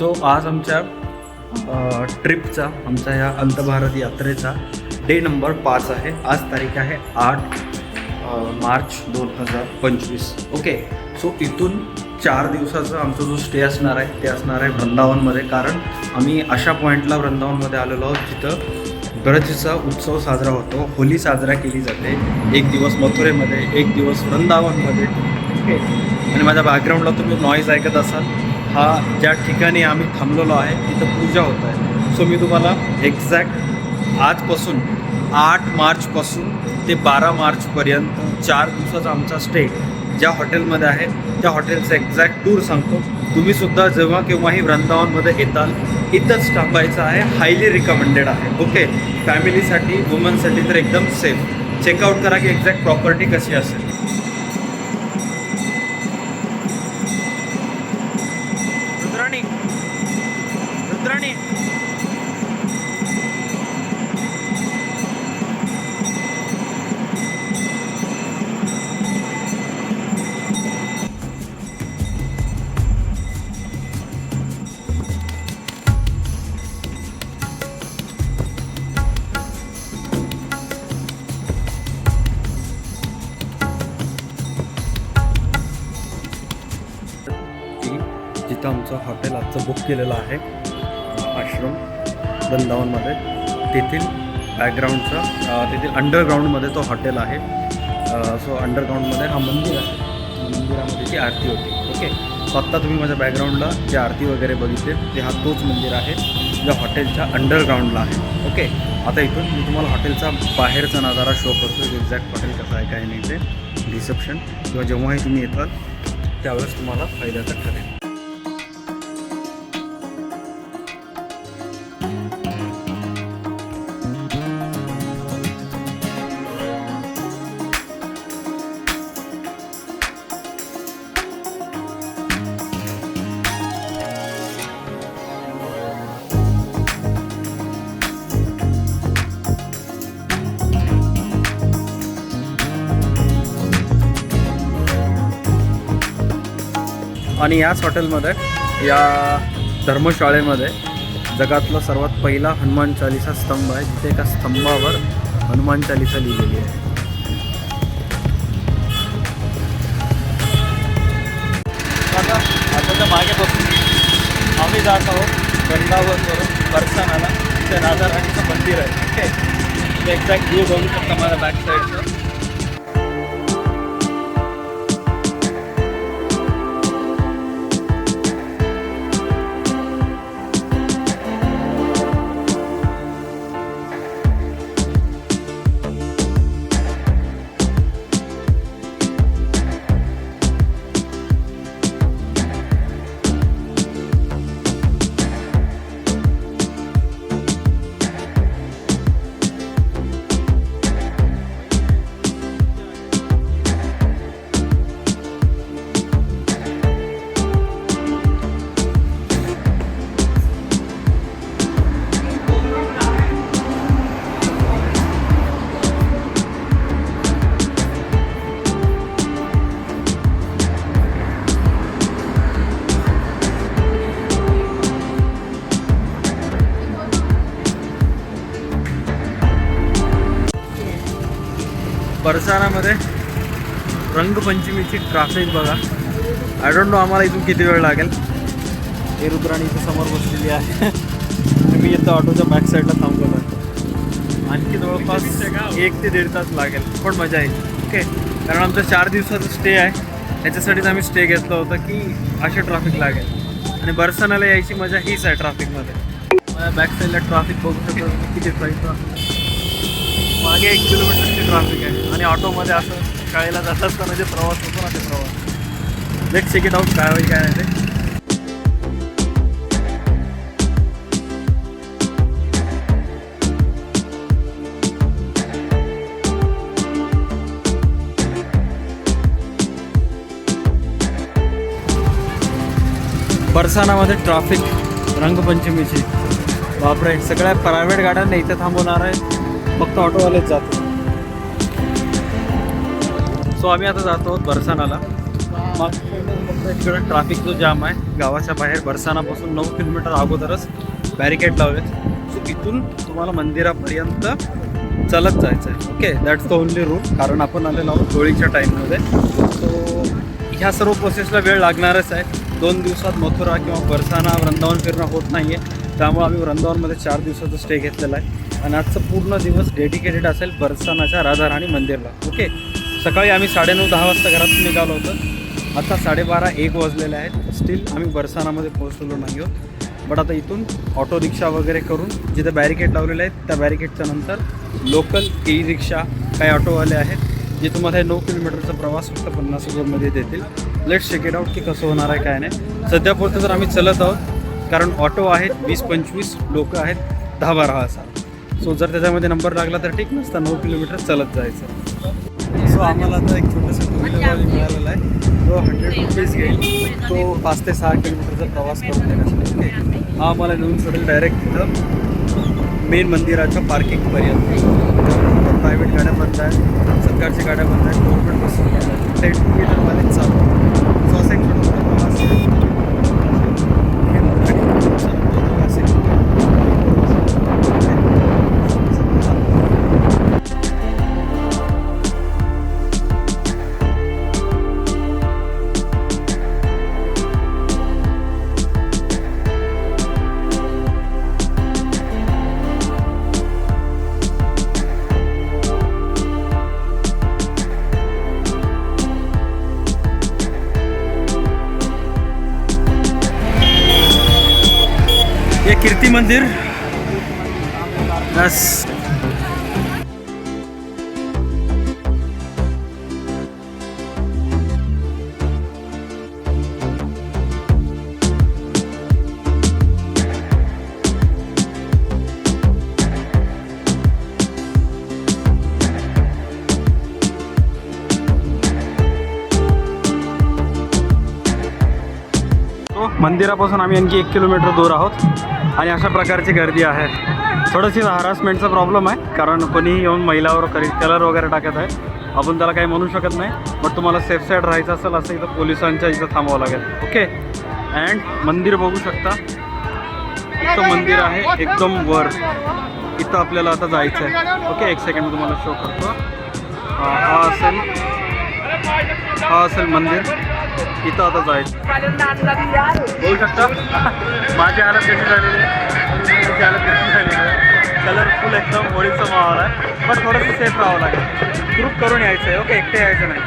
So आज आमच्या ट्रिपचा आमच्या या अंतभारत यात्रेचा डे नंबर पाच आहे. आज तारीख आहे आठ मार्च दोन हजार पंचवीस. ओके सो इथून चार दिवसाचा आमचा जो स्टे असणार आहे ते असणार आहे वृंदावनमध्ये. कारण आम्ही अशा पॉईंटला वृंदावनमध्ये आलेलो आहोत जिथं ब्रजचा उत्सव साजरा होतो. होली साजरा केली जाते. एक दिवस मथुरेमध्ये एक दिवस वृंदावनमध्ये. ओके आणि माझ्या बॅकग्राऊंडला तुम्ही नॉईज ऐकत असाल. हा ज्या ठिकाणी आम्ही थांबलेलो आहे तिथं पूजा होत आहे. सो मी तुम्हाला एक्झॅक्ट आजपासून आठ मार्चपासून ते बारा मार्चपर्यंत चार दिवसाचा आमचा स्टे ज्या हॉटेलमध्ये आहे त्या हॉटेलचं एक्झॅक्ट टूर सांगतो. तुम्ही सुद्धा जेव्हा केव्हाही वृंदावनमध्ये येताल इथंच थांबायचं आहे हायली रिकमेंडेड आहे. ओके फॅमिलीसाठी वुमनसाठी तर एकदम सेफ चेकआउट करा की एक्झॅक्ट प्रॉपर्टी कशी असेल. आमचं हॉटेल आजचं बुक केलेलं आहे. आश्रम वृंदावनमध्ये. तेथील बॅकग्राऊंडचं तेथील अंडरग्राऊंडमध्ये तो हॉटेल आहे. सो अंडरग्राऊंडमध्ये हा मंदिर आहे. मंदिरामध्ये ती आरती होती. ओके? सो आत्ता तुम्ही माझ्या बॅकग्राऊंडला जे आरती वगैरे बघितले ते हा तोच मंदिर आहे ज्या हॉटेलच्या अंडरग्राऊंडला आहे. ओके? आता इथून मी तुम्हाला हॉटेलचा बाहेरचा नजारा शो करतो एक्झॅक्ट हॉटेल कसं आहे काय नाही ते. रिसेप्शन किंवा जेव्हाही तुम्ही येताल त्यावेळेस तुम्हाला फायद्याचं ठरेल. आणि याच हॉटेलमध्ये या धर्मशाळेमध्ये जगातला सर्वात पहिला हनुमान चालिसा स्तंभ आहे जिथे एका स्तंभावर हनुमान चालिसा लिहिलेली आहे. आता आता मागे बसून आम्ही जात आहोत वृंदावनवरून बरसानाला ते राधाराणीचं मंदिर आहे ओके? एक्झॅक्ट व्ह्यू बघू शकता माझ्या बॅक साईडचं बरसाणामध्ये रंगपंचमीची ट्राफिक बघा. आय डोंट नो आम्हाला इथून किती वेळ लागेल. हे रुद्राणी इथं समोर बसलेली आहे. मी इथं ऑटोच्या बॅक साईडला थांबलो आहे आणखी जवळपास एक ते दीड तास लागेल. पण मजा येईल. ओके कारण आमचा चार दिवसाचा स्टे आहे. त्याच्यासाठीच आम्ही स्टे घेतलं होतं की असे ट्रॅफिक लागेल. आणि बरसाणाला यायची मजा हीच आहे ट्रॅफिकमध्ये बॅक साईडला ट्रॅफिक बघू शकतो. किती ट्रॅफिक मागे एक किलोमीटरची ट्रॅफिक आहे. आणि ऑटोमध्ये असं शाळेला जात असताना जे प्रवास होतो ना ते प्रवास. लेट चेक इट आउट काय होईल काय नाही ते. बरसानामध्ये ट्रॅफिक रंगपंचमीची. बापरे सगळ्या प्रायव्हेट गाड्यांना इथे थांबवणार आहे. फक्त ऑटोवालेच जातो. सो आम्ही आता जातो आहोत बरसानाला. मागच्या ट्रॅफिक जो जाम आहे गावाच्या बाहेर बरसानापासून नऊ किलोमीटर अगोदरच बॅरिकेड लावले सो इथून तुम्हाला मंदिरापर्यंत चालत जायचं आहे okay that's the only route कारण आपण आलेलो आहोत होळीच्या टाईममध्ये सो ह्या सर्व प्रोसेसला वेळ लागणारच आहे. दोन दिवसात मथुरा किंवा बरसाना वृंदावन फिरणं होत नाही आहे त्यामुळे आम्ही वृंदावनमध्ये चार दिवसाचा स्टे घेतलेला आहे. आणि आजचा पूर्ण दिवस डेडिकेटेड असेल बरसानाच्या राधाराणी मंदिरला. ओके सकाळी आम्ही साडेनऊ दहा वाजता घरातून निघालो होतो. आता साडेबारा एक वाजलेले आहेत. स्टील आम्ही बरसानामध्ये पोहोचलेलो नाही आहोत बट आता इथून ऑटो रिक्षा वगैरे करून जिथे बॅरिकेड लावलेले आहेत त्या बॅरिकेडच्या नंतर लोकल ई रिक्षा काही ऑटोवाले आहेत जे तुम्हाला हे नऊ किलोमीटरचा प्रवास फक्त पन्नास हजारमध्ये देतील. लेट्स चेक इट आउट की कसं होणार आहे काय नाही. सध्या पुरतं तर आम्ही चलत आहोत. कारण ऑटो आहेत वीस पंचवीस लोकं आहेत दहा बारा असा सो जर त्याच्यामध्ये नंबर लागला तर ठीक नसता नऊ किलोमीटर चालत जायचं. सो आम्हाला आता एक छोटंसं टू व्हीलरवाली मिळालेला आहे. तो हंड्रेड रुपीज घेईल. तो पाच ते सहा किलोमीटरचा प्रवास करून देण्यासाठी. ओके. हा आम्हाला नेऊन सोडेल डायरेक्ट तिथं मेन मंदिराच्या पार्किंगपर्यंत प्रायव्हेट गाड्या बंद आहेत. सरकारच्या गाड्या बंद आहेत. गव्हर्नमेंट बस ते टू व्हीलरवालेच चालू. सो असं एक छोटंसं प्रवास कीर्ती मंदिर. बस. मंदिरापासून आम्ही आणखी एक किलोमीटर दूर आहोत. आणि अशा प्रकारची गर्दी आहे. थोडंशी हरासमेंटचा प्रॉब्लेम आहे कारण कोणीही येऊन महिलावर करी कलर वगैरे टाकत आहे. आपण त्याला काही म्हणू शकत नाही बट तुम्हाला सेफ साईड राहायचं असेल असं इथं पोलिसांच्या इथं थांबावं लागेल. ओके अँड मंदिर बघू शकता. इथं मंदिर आहे एकदम वर. इथं आपल्याला आता जायचं आहे ओके एक सेकंड मी तुम्हाला शो करतो. हा हा असेल. हा असेल मंदिर. इथं आता जायचं बोलू शकता? माझी हालत कशी झालेली आहे? तुमची हालत कशी झालेली आहे? कलरफुल एकदम होळीचा माहोल आहे. पण थोडंसं सेफ राहावं लागेल. ग्रुप करून यायचं आहे ओके? एकटे यायचं नाही.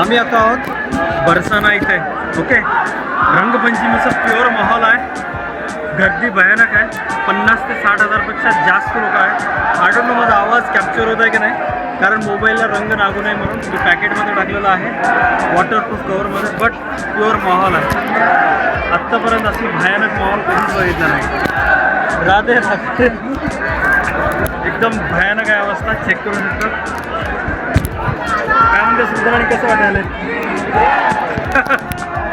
आम्ही आता आहोत बरसाना इथे. ओके? रंगपंचमीचा प्युअर माहोल आहे. गर्दी भयानक आहे. पन्नास ते साठ हजारपेक्षा जास्त लोक आहे आठवण माझा आवाज कॅप्चर होत आहे की नाही. कारण मोबाईलला रंग लागू नये म्हणून मी पॅकेटमध्ये टाकलेलं आहे. वॉटरप्रूफ कवरमध्ये बट प्युअर माहोल आहे. आत्तापर्यंत अशी भयानक माहोल कधीच बघितला नाही. राधे राधे एकदम भयानक आहे अवस्था. चेक करू शकतो. काय म्हणते सुद्धा आणि कसं वाटायला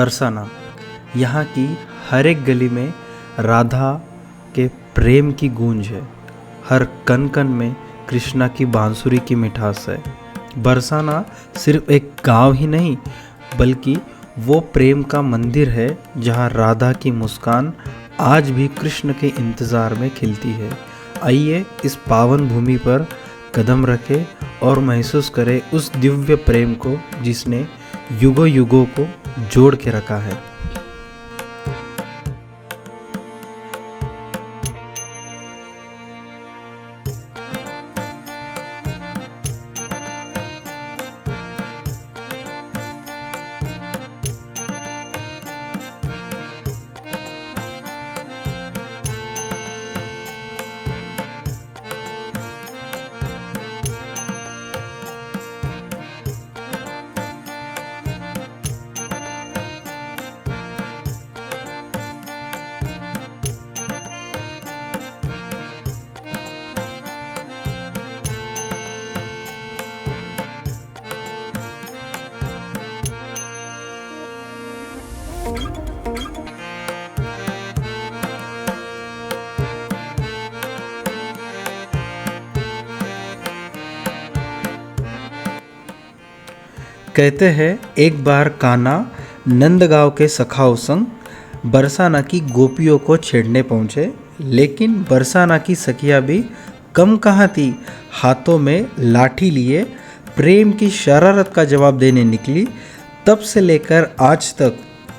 बरसाना यहाँ की हर एक गली में राधा के प्रेम की गूंज है। हर कन कन में कृष्णा की बांसुरी की मिठास है। बरसाना सिर्फ़ एक गाँव ही नहीं, बल्कि वो प्रेम का मंदिर है, जहाँ राधा की मुस्कान आज भी कृष्ण के इंतज़ार में खिलती है। आइए इस पावन भूमि पर कदम रखें और महसूस करें उस दिव्य प्रेम को, जिसने युगों युगों को जोड़ के रखा है। कहते हैं, एक बार काना नंदगांव के सखाओ संग बरसाना की गोपियों को छेड़ने पहुँचे, लेकिन बरसाना की सखिया भी कम कहाँ थी, हाथों में लाठी लिए प्रेम की शरारत का जवाब देने निकली, तब से लेकर आज तक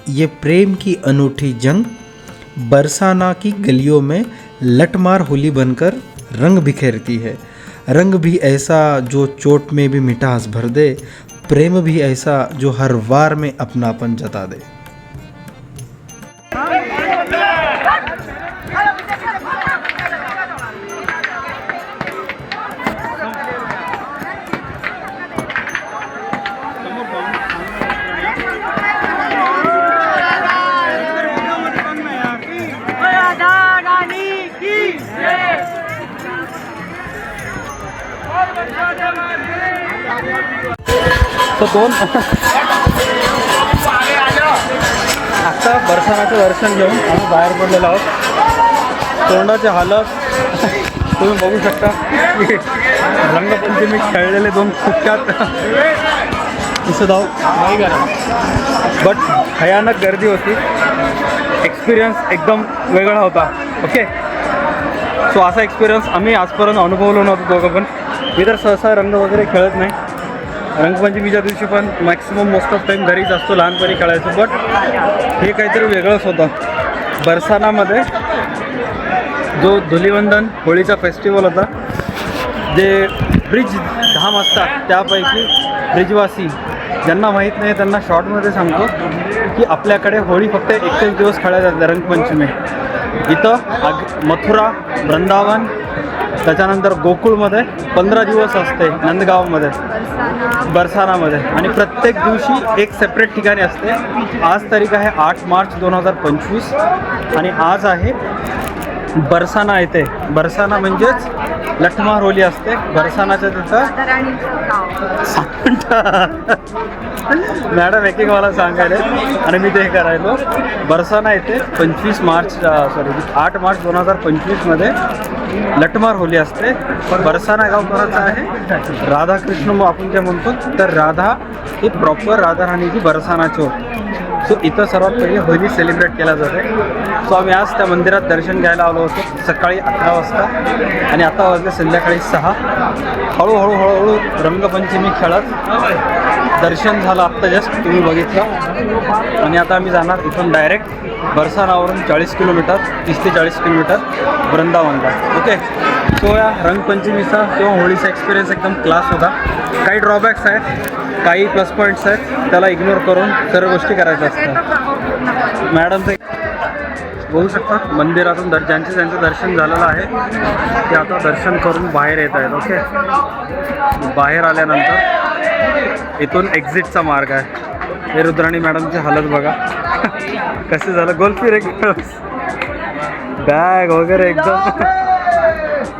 ये प्रेम की अनूठी जंग बरसाना की गलियों में लटमार होली बनकर रंग बिखेरती है। रंग भी ऐसा जो चोट में भी मिठास भर दे प्रेम भी ऐसा जो हर वार में अपनापन जता दे। तर दोन. आत्ता बरसानाचं दर्शन घेऊन आम्ही बाहेर पडलेलो आहोत. तोंडाचे हालत तुम्ही बघू शकता. की रंगपंचमी खेळलेले दोन कुख्यात दिसत आहोत. नाही करा बट भयानक गर्दी होती. एक्सपिरियन्स एकदम वेगळा होता. ओके सो असा एक्सपिरियन्स आम्ही आजपर्यंत अनुभवलो नव्हतो दोघं पण. मी तर सहसा रंग वगैरे खेळत नाही. रंगपंचमीच्या दिवशी पण मॅक्सिमम मोस्ट ऑफ टाईम घरीच असतो लहानपणी खेळायचो बट हे काहीतरी वेगळंच होतं. बरसानामध्ये जो धुलिवंदन होळीचा फेस्टिवल होता जे ब्रिज धाम असतात त्यापैकी ब्रिजवासी ज्यांना माहीत नाही त्यांना शॉर्टमध्ये सांगतो की आपल्याकडे होळी फक्त एकच दिवस खेळायला जाते रंगपंचमी. इथं आग मथुरा वृंदावन त्याच्यानंतर गोकुळमध्ये पंधरा दिवस असते नंदगावमध्ये बरसानामध्ये. आणि प्रत्येक दिवशी एक सेपरेट ठिकाणी असते. आज तारीख आहे आठ मार्च दोन हजार पंचवीस. आणि आज आहे बरसाना येते बरसाना म्हणजेच लठमार होली असते बरसानाचं तिथं. मॅडम एक एक मला सांगायला. आणि मी ते करायलो. बरसाना येते पंचवीस मार्च सॉरी आठ मार्च दोन हजार पंचवीसमध्ये लटमार होली असते. बरसाना गाव कोणाचं आहे. राधाकृष्ण मग आपण जे म्हणतो तर राधा ही प्रॉपर राधाराणीची बरसानाची होती. सो इथं सर्वात पहिले होळी सेलिब्रेट केला जाते. सो आम्ही आज त्या मंदिरात दर्शन घ्यायला आलो होतो सकाळी अकरा वाजता आणि आता वाजले संध्याकाळी सहा. हळूहळू हळूहळू रंगपंचमी खेळत दर्शन झालं आत्ता जस्ट तुम्ही बघितलं. आणि आता आम्ही जाणार इथून डायरेक्ट बरसानावरून चाळीस किलोमीटर तीस ते चाळीस किलोमीटर वृंदावनला. ओके सो या रंगपंचमीचा किंवा होळीचा एक्सपिरियन्स एकदम क्लास होता. काही ड्रॉबॅक्स आहेत काही प्लस पॉईंट्स आहेत त्याला इग्नोर करून सर्व गोष्टी करायच्या असतात. मॅडमचं बघू शकता मंदिरातून दर ज्यांचं ज्यांचं दर्शन झालेलं आहे ते आता दर्शन करून बाहेर येत आहेत ओके बाहेर आल्यानंतर इथून एक्झिटचा मार्ग आहे. हे रुद्राणी मॅडमची हालत बघा. कसं झालं? गोल्फी रे बॅग वगैरे एकदम.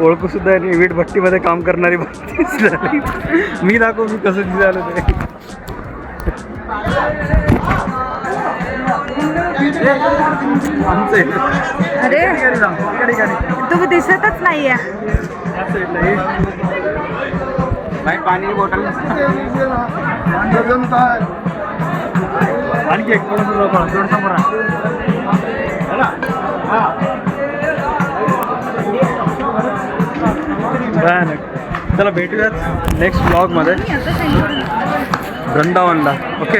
ओळखू सुद्धा नाही. वीट भट्टीमध्ये काम करणारी झाली. मी दाखव मी कसं दिसायला ते. अरे दिसतच. नाही पाणी बॉटल. आणखी एक थोडंसं जवळ, थोडं समोर आण. है ना? हा. भयानक चला भेटूयात नेक्स्ट ब्लॉगमध्ये वृंदावनला ओके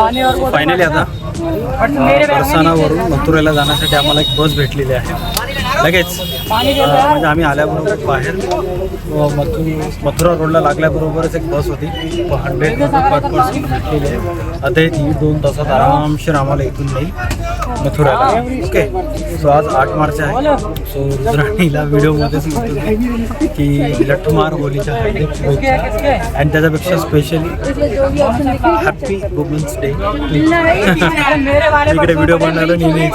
फायनली आता बरसानावरून मथुरेला जाण्यासाठी आम्हाला एक बस भेटलेली आहे. लगेच म्हणजे आम्ही आल्याबरोबर बाहेर मथु मथुरा रोडला लागल्याबरोबरच एक बस होती. हंड्रेड पर पर्सन भेटलेली आहे. आता ती दोन तासात आरामशीर आम्हाला इथून नाही मथुराला ओके सो आज आठ मार्च आहे. सो रुद्राणीला व्हिडिओमध्येच म्हणतो की लठमार होलीच्या आणि त्याच्यापेक्षा स्पेशली हॅपी वुमन्स डे इकडे व्हिडिओ बनवलं नेहमी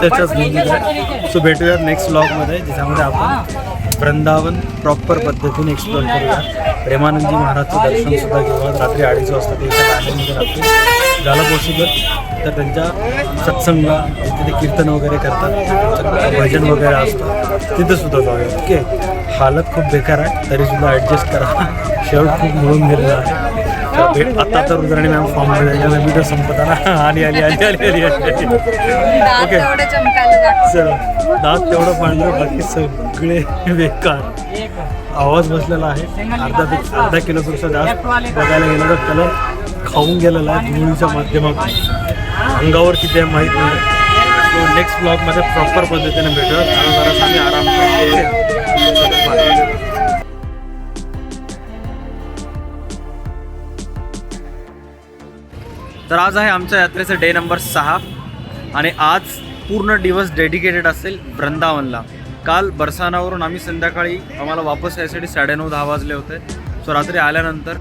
सो भेटूया नेक्स्ट ब्लॉगमध्ये ज्याच्यामध्ये आपण वृंदावन प्रॉपर पद्धतीने एक्सप्लोर करूया प्रेमानंदजी महाराजचं दर्शन सुद्धा घेऊया रात्री अडीच वाजता ते इथं झालं पॉसिबल तर त्यांच्या सत्संगला तिथे कीर्तन वगैरे करतात. भजन वगैरे असतं. तिथे सुद्धा जाऊया ओके. हालत खूप बेकार आहे. तरीसुद्धा ॲडजस्ट करा. शर्ट खूप मिळून गेलेला आहे. तर भेट आता तर रुद्राणी मॅम फॉर्ममध्ये व्हिडिओ संपत आला. आली आली आली आली आली आली ओके. चल. दात तेवढं पांढरं बाकी सगळे बेकार. आवाज बसलेला आहे. अर्धा अर्धा किलोपेक्षा जास्त बघायला गेलं तर कलर खाऊन गेलेला आहे धुळीच्या माध्यमातून. अंगावर किती आहे माहीत नाही. सो नेक्स्ट ब्लॉगमध्ये प्रॉपर पद्धतीने भेटत जरा आम्ही आराम करतो तर आज आहे आमच्या यात्रेचं डे नंबर सहा. आणि आज पूर्ण दिवस डेडिकेटेड असेल वृंदावनला. काल बरसानावरून आम्ही संध्याकाळी आम्हाला वापस यायसाठी साडेनऊ दहा वाजले होते. सो रात्री आल्यानंतर